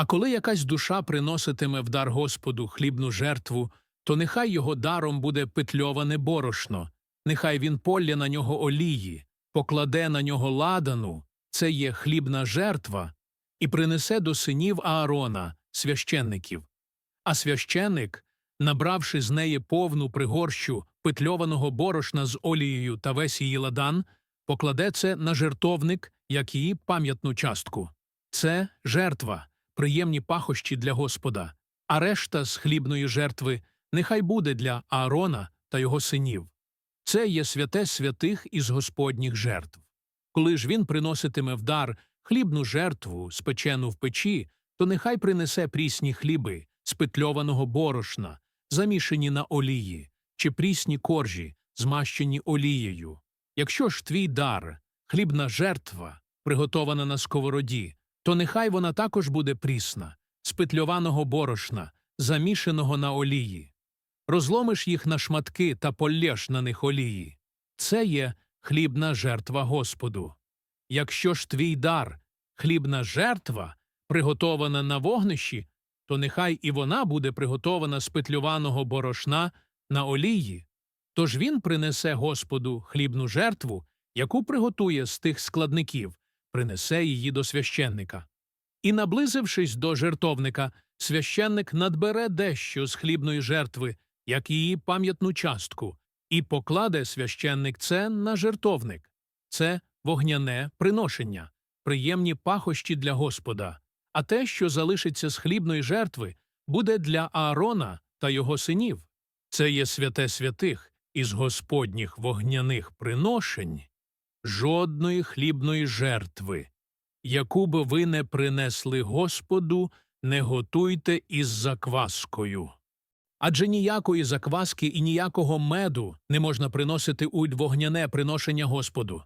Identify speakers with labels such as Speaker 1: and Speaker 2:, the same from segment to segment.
Speaker 1: А коли якась душа приноситиме в дар Господу хлібну жертву, то нехай його даром буде петльоване борошно, нехай він полє на нього олії, покладе на нього ладану, це є хлібна жертва, і принесе до синів Аарона, священників. А священник, набравши з неї повну пригорщу петльованого борошна з олією та весь її ладан, покладе це на жертовник, як її пам'ятну частку. Це жертва, приємні пахощі для Господа, а решта з хлібної жертви нехай буде для Аарона та його синів. Це є святе святих із Господніх жертв. Коли ж він приноситиме в дар хлібну жертву, спечену в печі, то нехай принесе прісні хліби, з петльованого борошна, замішані на олії, чи прісні коржі, змащені олією. Якщо ж твій дар, хлібна жертва, приготована на сковороді, то нехай вона також буде прісна, з петльованого борошна, замішаного на олії. Розломиш їх на шматки та полєш на них олії. Це є хлібна жертва Господу. Якщо ж твій дар, хлібна жертва, приготована на вогнищі, то нехай і вона буде приготована з петлюваного борошна на олії. Тож він принесе Господу хлібну жертву, яку приготує з тих складників, принесе її до священника. І, наблизившись до жертовника, священник надбере дещо з хлібної жертви, як її пам'ятну частку, і покладе священник це на жертовник. Це вогняне приношення, приємні пахощі для Господа, а те, що залишиться з хлібної жертви, буде для Аарона та його синів. Це є святе святих із Господніх вогняних приношень, жодної хлібної жертви, яку би ви не принесли Господу, не готуйте із закваскою. Адже ніякої закваски і ніякого меду не можна приносити у вогняне приношення Господу.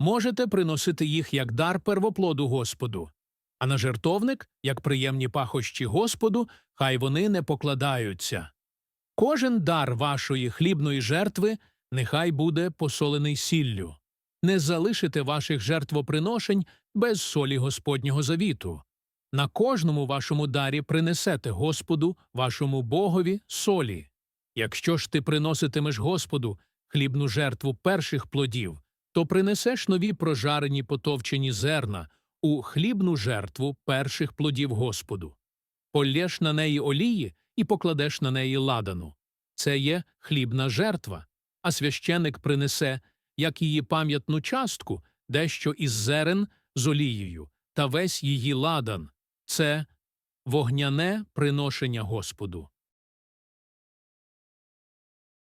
Speaker 1: Можете приносити їх як дар первоплоду Господу, а на жертовник, як приємні пахощі Господу, хай вони не покладаються. Кожен дар вашої хлібної жертви нехай буде посолений сіллю. Не залишите ваших жертвоприношень без солі Господнього завіту. На кожному вашому дарі принесете Господу, вашому Богові, солі. Якщо ж ти приноситимеш Господу хлібну жертву перших плодів, то принесеш нові прожарені потовчені зерна у хлібну жертву перших плодів Господу. Полєш на неї олії і покладеш на неї ладану. Це є хлібна жертва, а священик принесе, як її пам'ятну частку, дещо із зерен з олією, та весь її ладан це вогняне приношення Господу.